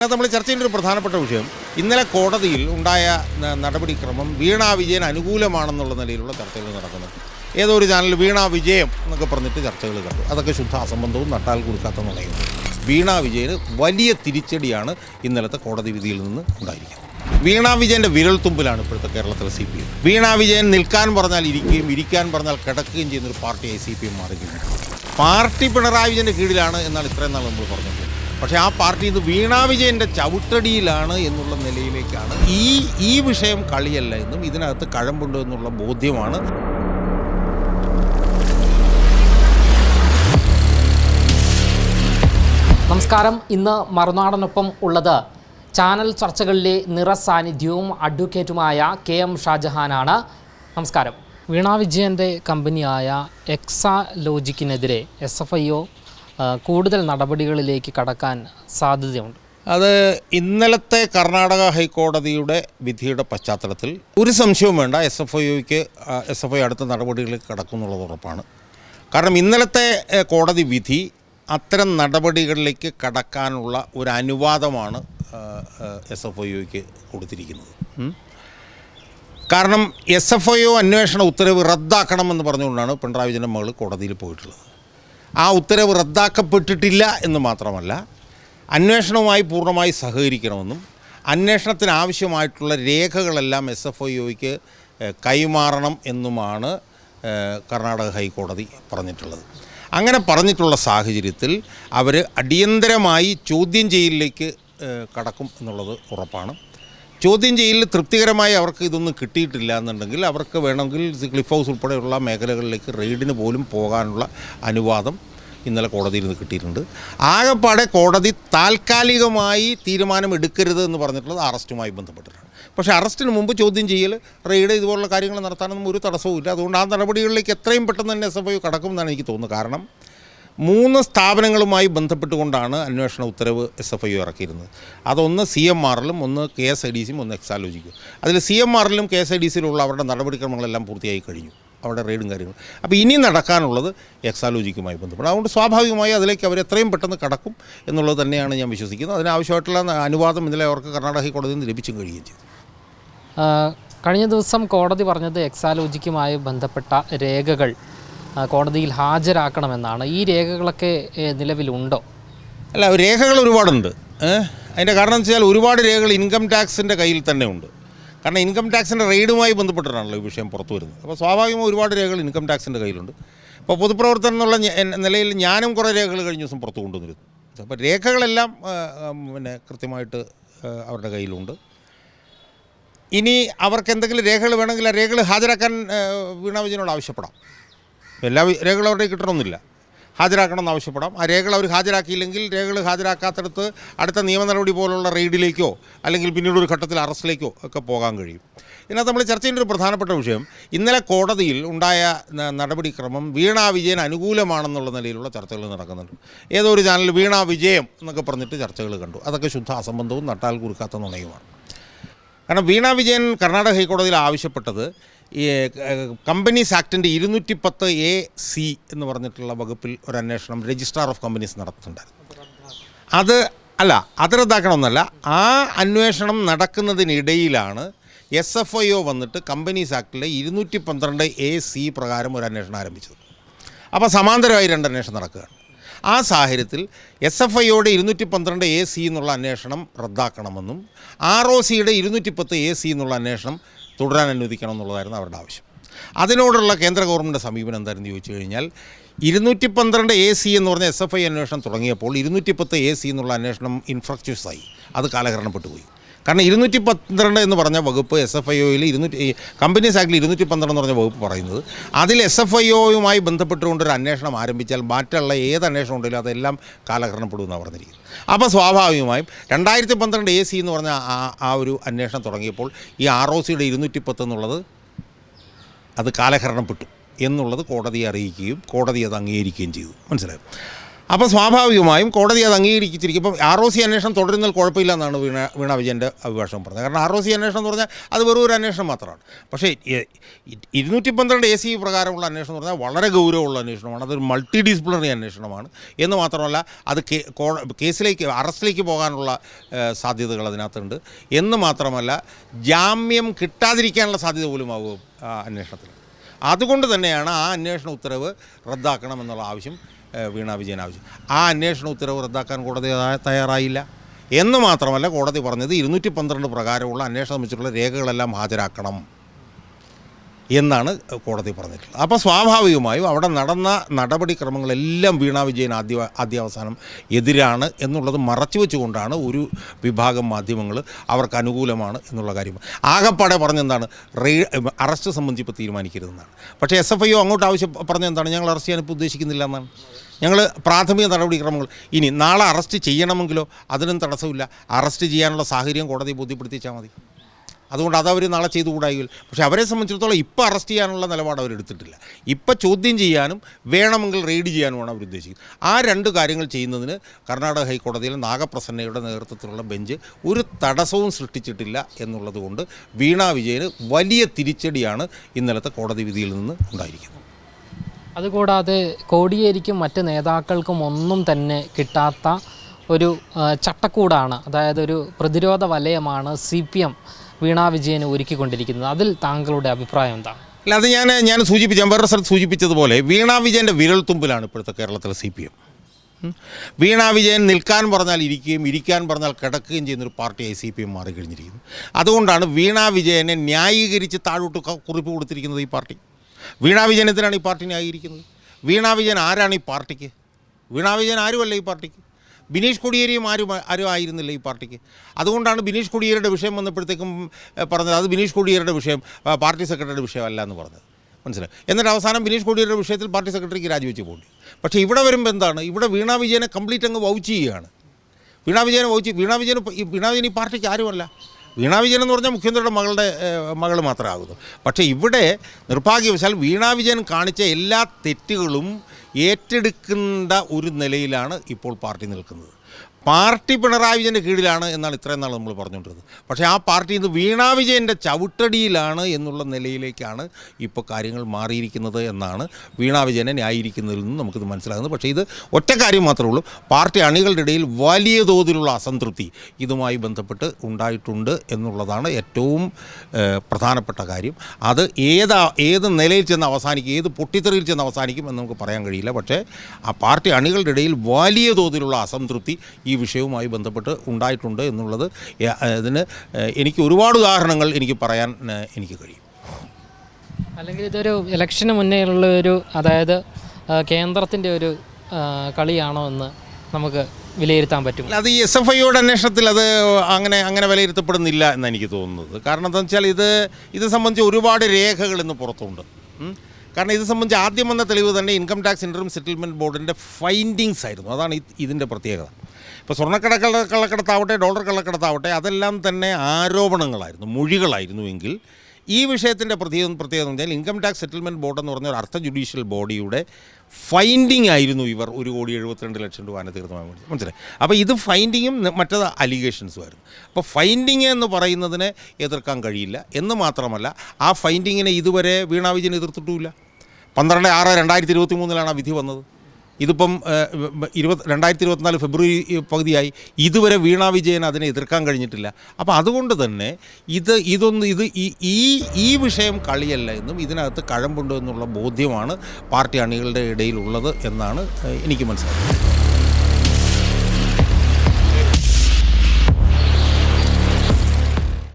അത് നമ്മൾ ചർച്ച ചെയ്യുന്ന ഒരു പ്രധാനപ്പെട്ട വിഷയം ഇന്നലെ കോടതിയിൽ ഉണ്ടായ നടപടിക്രമം വീണ വിജയൻ അനുകൂലമാണെന്നുള്ള നിലയിലുള്ള ചർച്ചകൾ നടക്കുന്നത് ഏതോ ഒരു ചാനൽ വീണ വിജയം എന്നൊക്കെ പറഞ്ഞിട്ട് ചർച്ചകൾ കണ്ടു. അതൊക്കെ ശുദ്ധ അസംബന്ധവും നട്ടാൽ കൊടുക്കാത്ത നിലയിൽ വീണ വിജയന് വലിയ തിരിച്ചടിയാണ് ഇന്നലത്തെ കോടതി വിധിയിൽ നിന്ന് ഉണ്ടായിരിക്കുന്നത്. വീണ വിജയന്റെ വിരൽത്തുമ്പിലാണ് ഇപ്പോഴത്തെ കേരളത്തിലെ C P M. Veena Vijayan നിൽക്കാൻ പറഞ്ഞാൽ ഇരിക്കുകയും ഇരിക്കാൻ പറഞ്ഞാൽ കിടക്കുകയും ചെയ്യുന്ന ഒരു പാർട്ടിയായി സി പി എം മാറുകയും പാർട്ടി പിണറായി വിജയന്റെ കീഴിലാണ് എന്നാണ് ഇത്രയും നാൾ നമ്മൾ പറഞ്ഞത് പക്ഷേ ആ പാർട്ടി ഇത് വീണാ വിജയന്റെ ചവിട്ടടിയിലാണ് എന്നുള്ള നിലയിലേക്കാണ്. ഈ ഈ വിഷയം കളിയല്ല എന്നും ഇതിനകത്ത് കഴമ്പുണ്ട് എന്നുള്ള ബോധ്യമാണ്. നമസ്കാരം. ഇന്ന് മറുനാടനൊപ്പം ഉള്ളത് ചാനൽ ചർച്ചകളിലെ നിറസാന്നിധ്യവും അഡ്വക്കേറ്റുമായ കെ എം ഷാജഹാനാണ്. നമസ്കാരം. വീണാ വിജയന്റെ കമ്പനിയായ എക്സാ ലോജിക്കിനെതിരെ എസ് എഫ് ഐ ഒ കൂടുതൽ നടപടികളിലേക്ക് കടക്കാൻ സാധ്യതയുണ്ട്. അത് ഇന്നലത്തെ കർണാടക ഹൈക്കോടതിയുടെ വിധിയുടെ പശ്ചാത്തലത്തിൽ ഒരു സംശയവും വേണ്ട. എസ് എഫ് ഐക്ക് എസ് എഫ് ഐ അടുത്ത നടപടികളിലേക്ക് കടക്കും എന്നുള്ളത് ഉറപ്പാണ്. കാരണം ഇന്നലത്തെ കോടതി വിധി അത്തരം നടപടികളിലേക്ക് കടക്കാനുള്ള ഒരു അനുവാദമാണ് എസ് എഫ് ഐക്ക് കൊടുത്തിരിക്കുന്നത്. കാരണം എസ് എഫ് ഐ ഒ അന്വേഷണ ഉത്തരവ് റദ്ദാക്കണമെന്ന് പറഞ്ഞുകൊണ്ടാണ് പിണറായി വിജയന്റെ മകൾ കോടതിയിൽ പോയിട്ടുള്ളത്. ആ ഉത്തരവ് റദ്ദാക്കപ്പെട്ടിട്ടില്ല എന്ന് മാത്രമല്ല അന്വേഷണവുമായി പൂർണമായി സഹകരിക്കണമെന്നും അന്വേഷണത്തിന് ആവശ്യമായിട്ടുള്ള രേഖകളെല്ലാം എസ് എഫ് ഐ കൈമാറണം എന്നുമാണ് കർണാടക ഹൈക്കോടതി പറഞ്ഞിട്ടുള്ളത്. അങ്ങനെ പറഞ്ഞിട്ടുള്ള സാഹചര്യത്തിൽ അവർ അടിയന്തരമായി ചോദ്യം ചെയ്യലിലേക്ക് കടക്കും എന്നുള്ളത് ഉറപ്പാണ്. ചോദ്യം ചെയ്യലിൽ തൃപ്തികരമായി അവർക്ക് ഇതൊന്നും കിട്ടിയിട്ടില്ല എന്നുണ്ടെങ്കിൽ അവർക്ക് വേണമെങ്കിൽ ക്ലിഫ് ഹൗസ് ഉൾപ്പെടെയുള്ള മേഖലകളിലേക്ക് റെയ്ഡിന് പോലും പോകാനുള്ള അനുവാദം ഇന്നലെ കോടതിയിൽ നിന്ന് കിട്ടിയിട്ടുണ്ട്. ആകെപ്പാടെ കോടതി താൽക്കാലികമായി തീരുമാനം എടുക്കരുത് എന്ന് പറഞ്ഞിട്ടുള്ളത് അറസ്റ്റുമായി ബന്ധപ്പെട്ടിട്ടാണ്. പക്ഷേ അറസ്റ്റിന് മുമ്പ് ചോദ്യം ചെയ്യൽ റെയ്ഡ് ഇതുപോലുള്ള കാര്യങ്ങൾ നടത്താനൊന്നും ഒരു തടസ്സവും ഇല്ല അതുകൊണ്ട് ആ നടപടികളിലേക്ക് എത്രയും പെട്ടെന്ന് തന്നെ എസ് എഫ് ഐ കടക്കുമെന്നാണ് എനിക്ക് തോന്നുന്നത്. കാരണം മൂന്ന് സ്ഥാപനങ്ങളുമായി ബന്ധപ്പെട്ടുകൊണ്ടാണ് അന്വേഷണ ഉത്തരവ് എസ് എഫ് ഐ ഇറക്കിയിരുന്നത്. അതൊന്ന് സി എം ആറിലും ഒന്ന് കെ എസ് ഐ ഡി സിയും ഒന്ന് എക്സാലോജിക്കും. അതിൽ സി എം ആറിലും കെ എസ് ഐ ഡി സിയിലുള്ള അവരുടെ നടപടിക്രമങ്ങളെല്ലാം പൂർത്തിയായി കഴിഞ്ഞു. അവിടെ റെയ്ഡും കാര്യങ്ങളും. അപ്പോൾ ഇനി നടക്കാനുള്ളത് എക്സാലോജിക്കുമായി ബന്ധപ്പെട്ട്. അതുകൊണ്ട് സ്വാഭാവികമായി അതിലേക്ക് അവർ എത്രയും പെട്ടെന്ന് കടക്കും എന്നുള്ളത് തന്നെയാണ് ഞാൻ വിശ്വസിക്കുന്നത്. അതിനാവശ്യമായിട്ടുള്ള അനുവാദം ഇന്നലെ അവർക്ക് കർണാടക കോടതിയിൽ നിന്ന് ലഭിച്ചും കഴിയുകയും ചെയ്തു. കഴിഞ്ഞ ദിവസം കോടതി പറഞ്ഞത് എക്സാലോജിക്കുമായി ബന്ധപ്പെട്ട രേഖകൾ. കോടതിയിൽ ഹാജരാക്കണമെന്നാണ്. ഈ രേഖകളൊക്കെ നിലവിലുണ്ടോ? അല്ല രേഖകൾ ഒരുപാടുണ്ട്. അതിന്റെ കാരണം എന്ന് വെച്ചാൽ ഒരുപാട് രേഖകൾ ഇൻകം ടാക്സിന്റെ കയ്യിൽ തന്നെ ഉണ്ട്. കാരണം ഇൻകം ടാക്സിന്റെ റെയ്ഡുമായി ബന്ധപ്പെട്ടിട്ടാണല്ലോ ഈ വിഷയം പുറത്തു വരുന്നത്. അപ്പോൾ സ്വാഭാവികമായും ഒരുപാട് രേഖകൾ ഇൻകം ടാക്സിന്റെ കയ്യിലുണ്ട്. അപ്പോൾ പൊതുപ്രവർത്തനം എന്നുള്ള നിലയിൽ ഞാനും കുറേ രേഖകൾ കഴിഞ്ഞ ദിവസം പുറത്തു കൊണ്ടുവന്നിരുന്നു. അപ്പോൾ രേഖകളെല്ലാം പിന്നെ കൃത്യമായിട്ട് അവരുടെ കയ്യിലുണ്ട്. ഇനി അവർക്ക് എന്തെങ്കിലും രേഖകൾ വേണമെങ്കിൽ ആ രേഖകൾ ഹാജരാക്കാൻ വീണാ വിജയനോട് ആവശ്യപ്പെടാം. എല്ലാ രേഖകളും അവരുടെ കിട്ടണമെന്നില്ല ഹാജരാക്കണമെന്ന് ആവശ്യപ്പെടാം. ആ രേഖകൾ അവർ ഹാജരാക്കിയില്ലെങ്കിൽ രേഖകൾ ഹാജരാക്കാത്തടത്ത് അടുത്ത നിയമ നടപടി പോലുള്ള റെയ്ഡിലേക്കോ അല്ലെങ്കിൽ പിന്നീട് ഒരു ഘട്ടത്തിൽ അറസ്റ്റിലേക്കോ ഒക്കെ പോകാൻ കഴിയും. ഇതിനകത്ത് നമ്മൾ ചർച്ച ചെയ്യുന്ന ഒരു പ്രധാനപ്പെട്ട വിഷയം ഇന്നലെ കോടതിയിൽ ഉണ്ടായ നടപടിക്രമം വീണാ വിജയൻ അനുകൂലമാണെന്നുള്ള നിലയിലുള്ള ചർച്ചകൾ നടക്കുന്നുണ്ട്. ഏതോ ഒരു ചാനൽ വീണാ വിജയം എന്നൊക്കെ പറഞ്ഞിട്ട് ചർച്ചകൾ കണ്ടു. അതൊക്കെ ശുദ്ധ അസംബന്ധവും നട്ടാൽ കുറുക്കാത്ത നുണയുമാണ്. കാരണം വീണാ വിജയൻ കർണാടക ഹൈക്കോടതിയിൽ ആവശ്യപ്പെട്ടത് ഈ കമ്പനീസ് ആക്ടിന്റെ ഇരുന്നൂറ്റി പത്ത് എ സി എന്ന് പറഞ്ഞിട്ടുള്ള വകുപ്പിൽ ഒരു അന്വേഷണം രജിസ്ട്രാർ ഓഫ് കമ്പനീസ് നടത്തുന്നുണ്ടായിരുന്നു. അത് അല്ല അത് റദ്ദാക്കണമെന്നല്ല ആ അന്വേഷണം നടക്കുന്നതിനിടയിലാണ് എസ് എഫ് ഐ ഒ വന്നിട്ട് കമ്പനീസ് ആക്ടിലെ ഇരുന്നൂറ്റി പന്ത്രണ്ട് എ സി പ്രകാരം ഒരു അന്വേഷണം ആരംഭിച്ചത്. അപ്പോൾ സമാന്തരമായി രണ്ട് അന്വേഷണം നടക്കുകയാണ്. ആ സാഹചര്യത്തിൽ എസ് എഫ് ഐയുടെ ഇരുന്നൂറ്റി പന്ത്രണ്ട് എ സി എന്നുള്ള അന്വേഷണം റദ്ദാക്കണമെന്നും ആർ ഒ സിയുടെ ഇരുന്നൂറ്റി പത്ത് എ സി എന്നുള്ള അന്വേഷണം തുടരാൻ അനുവദിക്കണം എന്നുള്ളതായിരുന്നു അവരുടെ ആവശ്യം. അതിനോടുള്ള കേന്ദ്ര ഗവൺമെന്റ് സമീപനം എന്തായിരുന്നു ചോദിച്ചു കഴിഞ്ഞാൽ ഇരുന്നൂറ്റി പന്ത്രണ്ട് എ സി എന്ന് പറഞ്ഞ എസ് എഫ് ഐ അന്വേഷണം തുടങ്ങിയപ്പോൾ ഇരുന്നൂറ്റി പത്ത് എ സി എന്നുള്ള അന്വേഷണം ഇൻഫ്രാക്ച്വസ് അത് കാലഹരണപ്പെട്ടു പോയി കാരണം ഇരുന്നൂറ്റി പന്ത്രണ്ട് എന്ന് പറഞ്ഞ വകുപ്പ് എസ് എഫ് ഐ ഒയിൽ ഇരുന്നൂറ്റി കമ്പനീസ് ആക്ടിൽ ഇരുന്നൂറ്റി പന്ത്രണ്ട് എന്ന് പറഞ്ഞ വകുപ്പ് പറയുന്നത്. അതിൽ എസ് എഫ് ഐ ഒയുമായി ബന്ധപ്പെട്ടുകൊണ്ട് ഒരു അന്വേഷണം ആരംഭിച്ചാൽ മറ്റുള്ള ഏത് അന്വേഷണം ഉണ്ടെങ്കിലും അതെല്ലാം കാലഹരണപ്പെടുമെന്നാണ് പറഞ്ഞിരിക്കുന്നത്. അപ്പോൾ സ്വാഭാവികമായും രണ്ടായിരത്തി പന്ത്രണ്ട് എ സി എന്ന് പറഞ്ഞ ആ ആ ഒരു അന്വേഷണം തുടങ്ങിയപ്പോൾ ഈ ആർ ഒ സിയുടെ ഇരുന്നൂറ്റി പത്ത് എന്നുള്ളത് അത് കാലഹരണപ്പെട്ടു എന്നുള്ളത് കോടതിയെ അറിയിക്കുകയും കോടതി അത് അംഗീകരിക്കുകയും ചെയ്തു. മനസ്സിലായോ? അപ്പോൾ സ്വാഭാവികമായും കോടതി അത് അംഗീകരിച്ചിരിക്കും. ഇപ്പം ആർ ഒ സി അന്വേഷണം തുടരുന്നതിൽ കുഴപ്പമില്ല എന്നാണ് വീണ വീണ വിജയന്റെ അഭിഭാഷകം പറഞ്ഞത്. കാരണം ആർ ഒ സി അന്വേഷണം എന്ന് പറഞ്ഞാൽ അത് വെറും ഒരു അന്വേഷണം മാത്രമാണ്. പക്ഷേ ഇരുന്നൂറ്റി പന്ത്രണ്ട് എ സി പ്രകാരമുള്ള അന്വേഷണം എന്ന് പറഞ്ഞാൽ വളരെ ഗൗരവമുള്ള അന്വേഷണമാണ്. അതൊരു മൾട്ടി ഡിസിപ്ലിനറി അന്വേഷണമാണ്. എന്ന് മാത്രമല്ല അത് കേസിലേക്ക് അറസ്റ്റിലേക്ക് പോകാനുള്ള സാധ്യതകൾ അതിനകത്തുണ്ട്. എന്ന് മാത്രമല്ല ജാമ്യം കിട്ടാതിരിക്കാനുള്ള സാധ്യത പോലും ആകും അന്വേഷണത്തിൽ. അതുകൊണ്ട് തന്നെയാണ് ആ അന്വേഷണ ഉത്തരവ് റദ്ദാക്കണമെന്നുള്ള ആവശ്യം വീണ വിജയൻ ആവശ്യം. ആ അന്വേഷണ ഉത്തരവ് റദ്ദാക്കാൻ കോടതി തയ്യാറായില്ല. എന്ന് മാത്രമല്ല കോടതി പറഞ്ഞത് ഇരുന്നൂറ്റി പന്ത്രണ്ട് പ്രകാരമുള്ള അന്വേഷണം വെച്ചിട്ടുള്ള രേഖകളെല്ലാം ഹാജരാക്കണം. എന്നാണ് കോടതി പറഞ്ഞിട്ടുള്ളത്. അപ്പോൾ സ്വാഭാവികമായും അവിടെ നടന്ന നടപടിക്രമങ്ങളെല്ലാം വീണ വിജയൻ ആദ്യ ആദ്യാവസാനം എതിരാണ് എന്നുള്ളത് മറച്ചു വെച്ചുകൊണ്ടാണ് ഒരു വിഭാഗം മാധ്യമങ്ങൾ അവർക്ക് അനുകൂലമാണ് എന്നുള്ള കാര്യം. ആകപ്പാടെ പറഞ്ഞെന്താണ്? റേ അറസ്റ്റ് സംബന്ധിച്ച് ഇപ്പോൾ തീരുമാനിക്കരുതെന്നാണ്. പക്ഷേ എസ് എഫ് ഐ അങ്ങോട്ട് ആവശ്യം പറഞ്ഞെന്താണ്? ഞങ്ങൾ അറസ്റ്റ് ചെയ്യാൻ ഇപ്പോൾ ഉദ്ദേശിക്കുന്നില്ല എന്നാണ്. ഞങ്ങൾ പ്രാഥമിക നടപടിക്രമങ്ങൾ ഇനി നാളെ അറസ്റ്റ് ചെയ്യണമെങ്കിലോ അതിനും തടസ്സമില്ല. അറസ്റ്റ് ചെയ്യാനുള്ള സാഹചര്യം കോടതി ബോധ്യപ്പെടുത്തിച്ചാൽ മതി. അതുകൊണ്ട് അതവർ നാളെ ചെയ്തുകൂടായി പക്ഷേ അവരെ സംബന്ധിച്ചിടത്തോളം ഇപ്പോൾ അറസ്റ്റ് ചെയ്യാനുള്ള നിലപാട് അവരെടുത്തിട്ടില്ല ഇപ്പോൾ ചോദ്യം ചെയ്യാനും വേണമെങ്കിൽ റെയ്ഡ് ചെയ്യാനുമാണ് അവർ ഉദ്ദേശിക്കുന്നത്. ആ രണ്ട് കാര്യങ്ങൾ ചെയ്യുന്നതിന് കർണാടക ഹൈക്കോടതിയിൽ നാഗപ്രസന്നയുടെ നേതൃത്വത്തിലുള്ള ബെഞ്ച് ഒരു തടസ്സവും സൃഷ്ടിച്ചിട്ടില്ല എന്നുള്ളതുകൊണ്ട് വീണ വിജയന് വലിയ തിരിച്ചടിയാണ് ഇന്നലത്തെ കോടതി വിധിയിൽ നിന്ന് ഉണ്ടായിരിക്കുന്നത്. അതുകൂടാതെ കോടിയേരിക്കും മറ്റ് നേതാക്കൾക്കും ഒന്നും തന്നെ കിട്ടാത്ത ഒരു ചട്ടക്കൂടാണ്. അതായത് ഒരു പ്രതിരോധ വലയമാണ് സി പി എം. വീണ വിജയന് ഒരുക്കിക്കൊണ്ടിരിക്കുന്നത്. അതിൽ താങ്കളുടെ അഭിപ്രായം എന്താണ് അല്ല അത് ഞാൻ ഞാൻ സൂചിപ്പിച്ച വേറൊരു സ്ഥലത്ത് സൂചിപ്പിച്ചതുപോലെ വീണാ വിജയന്റെ വിരൽത്തുമ്പിലാണ് ഇപ്പോഴത്തെ കേരളത്തിലെ C P M Veena Vijayan നിൽക്കാൻ പറഞ്ഞാൽ ഇരിക്കുകയും ഇരിക്കാൻ പറഞ്ഞാൽ കിടക്കുകയും ചെയ്യുന്നൊരു പാർട്ടിയായി സി പി എം മാറിക്കഴിഞ്ഞിരിക്കുന്നു. അതുകൊണ്ടാണ് വീണ വിജയനെ ന്യായീകരിച്ച് താഴോട്ട് കുറിപ്പ് കൊടുത്തിരിക്കുന്നത് ഈ പാർട്ടി. വീണ വിജയൻ എന്തിനാണ് ഈ പാർട്ടി ന്യായീകരിക്കുന്നത്? വീണ വിജയൻ ആരാണ് ഈ പാർട്ടിക്ക്? വീണ വിജയൻ ആരുമല്ല ഈ പാർട്ടിക്ക്? ബിനീഷ് കൊടിയേരിയും ആരും ആരും ആയിരുന്നില്ല ഈ പാർട്ടിക്ക്. അതുകൊണ്ടാണ് ബിനീഷ് കൊടിയേരിയുടെ വിഷയം വന്നപ്പോഴത്തേക്കും പറഞ്ഞത് അത് ബിനീഷ് കൊടിയേരിയുടെ വിഷയം പാർട്ടി സെക്രട്ടറിയുടെ വിഷയമല്ല എന്ന് പറഞ്ഞത്. മനസ്സിലായി? എന്നിട്ട് അവസാനം ബിനീഷ് കൊടിയേരിയുടെ വിഷയത്തിൽ പാർട്ടി സെക്രട്ടറിക്ക് രാജിവെച്ച് പോകേണ്ടി പക്ഷേ ഇവിടെ വരുമ്പോൾ എന്താണ്? ഇവിടെ വീണാ വിജയനെ കംപ്ലീറ്റ് അങ്ങ് വൗച്ച് ചെയ്യുകയാണ്. വീണാ വിജയനെ വൗച്ച് വീണാ വിജയൻ വീണ വിജയൻ ഈ പാർട്ടിക്ക് ആരുമല്ല. വീണ വിജയൻ എന്ന് പറഞ്ഞാൽ മുഖ്യമന്ത്രിയുടെ മകളുടെ മകൾ മാത്രമേ പക്ഷേ ഇവിടെ നിർഭാഗ്യവശാൽ വീണ വിജയൻ കാണിച്ച എല്ലാ തെറ്റുകളും ഏറ്റെടുക്കേണ്ട ഒരു നിലയിലാണ് ഇപ്പോൾ പാർട്ടി നിൽക്കുന്നത്. പാർട്ടി പിണറായി വിജയന്റെ കീഴിലാണ് എന്നാണ് ഇത്രയും നാൾ നമ്മൾ പറഞ്ഞുകൊണ്ടിരുന്നത്. പക്ഷേ ആ പാർട്ടി ഇന്ന് വീണാ വിജയന്റെ ചവിട്ടടിയിലാണ് എന്നുള്ള നിലയിലേക്കാണ് ഇപ്പോൾ കാര്യങ്ങൾ മാറിയിരിക്കുന്നത് എന്നാണ് വീണാ വിജയനെ ന്യായീകരിക്കുന്നതിൽ നിന്ന് നമുക്കിത് മനസ്സിലാകുന്നത്. പക്ഷേ ഇത് ഒറ്റ കാര്യം മാത്രമേ ഉള്ളൂ. പാർട്ടി അണികളുടെ ഇടയിൽ വലിയ തോതിലുള്ള അസംതൃപ്തി ഇതുമായി ബന്ധപ്പെട്ട് ഉണ്ടായിട്ടുണ്ട് എന്നുള്ളതാണ് ഏറ്റവും പ്രധാനപ്പെട്ട കാര്യം. അത് ഏതാ ഏത് നിലയിൽ ചെന്ന് അവസാനിക്കും ഏത് പൊട്ടിത്തെറിയിൽ ചെന്ന് അവസാനിക്കും എന്ന് നമുക്ക് പറയാൻ കഴിയില്ല. പക്ഷേ ആ പാർട്ടി അണികളുടെ ഇടയിൽ വലിയ തോതിലുള്ള അസംതൃപ്തി ഈ വിഷയവുമായി ബന്ധപ്പെട്ട് ഉണ്ടായിട്ടുണ്ട് എന്നുള്ളത് അതിന് ഇതിന് എനിക്ക് ഒരുപാട് ഉദാഹരണങ്ങൾ എനിക്ക് പറയാൻ എനിക്ക് കഴിയും. അല്ലെങ്കിൽ ഇതൊരു ഇലക്ഷന് മുന്നേ ഉള്ള ഒരു അതായത് കേന്ദ്രത്തിന്റെ ഒരു കളിയാണോ എന്ന് നമുക്ക് വിലയിരുത്താൻ പറ്റും അത് ഈ എസ് എഫ് ഐയുടെ അന്വേഷണത്തിൽ അത് അങ്ങനെ അങ്ങനെ വിലയിരുത്തപ്പെടുന്നില്ല എന്ന് എനിക്ക് തോന്നുന്നത്. കാരണം എന്താണെന്ന് വെച്ചാൽ ഇത് ഇത് സംബന്ധിച്ച് ഒരുപാട് രേഖകൾ ഇന്ന് പുറത്തുണ്ട്. കാരണം ഇത് സംബന്ധിച്ച് ആദ്യം വന്ന തെളിവ് തന്നെ ഇൻകം ടാക്സ് ഇൻട്രം സെറ്റിൽമെന്റ് ബോർഡിന്റെ ഫൈൻഡിങ്സ് ആയിരുന്നു. അതാണ് ഇത് ഇതിന്റെ പ്രത്യേകത. ഇപ്പോൾ സ്വർണക്കടക്ക കള്ളക്കടത്താവട്ടെ ഡോളർ കള്ളക്കടത്താവട്ടെ അതെല്ലാം തന്നെ ആരോപണങ്ങളായിരുന്നു മൊഴികളായിരുന്നുവെങ്കിൽ ഈ വിഷയത്തിന്റെ പ്രത്യേകം പ്രത്യേകത എന്ന് പറഞ്ഞാൽ ഇൻകം ടാക്സ് സെറ്റിൽമെന്റ് ബോർഡ് എന്ന് പറഞ്ഞ ഒരു അർത്ഥ ജുഡീഷ്യൽ ബോഡിയുടെ ഫൈൻഡിങ് ആയിരുന്നു ഇവർ ഒരു കോടി എഴുപത്തിരണ്ട് ലക്ഷം രൂപ തീർന്നുവാൻ തീർന്നു മനസ്സിലായി? അപ്പോൾ ഇത് ഫൈൻഡിങ്ങും മറ്റത് അലിഗേഷൻസും ആയിരുന്നു അപ്പോൾ ഫൈൻഡിങ് എന്ന് പറയുന്നതിനെ എതിർക്കാൻ കഴിയില്ല. എന്ന് മാത്രമല്ല ആ ഫൈൻഡിങ്ങിനെ ഇതുവരെ വീണാ വിജയൻ എതിർത്തിട്ടുമില്ല. പന്ത്രണ്ട് ആറ് രണ്ടായിരത്തി ഇരുപത്തി മൂന്നിലാണ് ആ വിധി വന്നത്. ഇതിപ്പം ഇരുപത് രണ്ടായിരത്തി ഇരുപത്തിനാല് ഫെബ്രുവരി പകുതിയായി. ഇതുവരെ വീണ വിജയൻ അതിനെ എതിർക്കാൻ കഴിഞ്ഞിട്ടില്ല. അപ്പോൾ അതുകൊണ്ട് തന്നെ ഇത് ഇതൊന്ന് ഇത് ഈ ഈ വിഷയം കളിയല്ല എന്നും ഇതിനകത്ത് കഴമ്പുണ്ട് എന്നുള്ള ബോധ്യമാണ് പാർട്ടി അണികളുടെ ഇടയിലുള്ളത് എന്നാണ് എനിക്ക് മനസ്സിലാക്കുന്നത്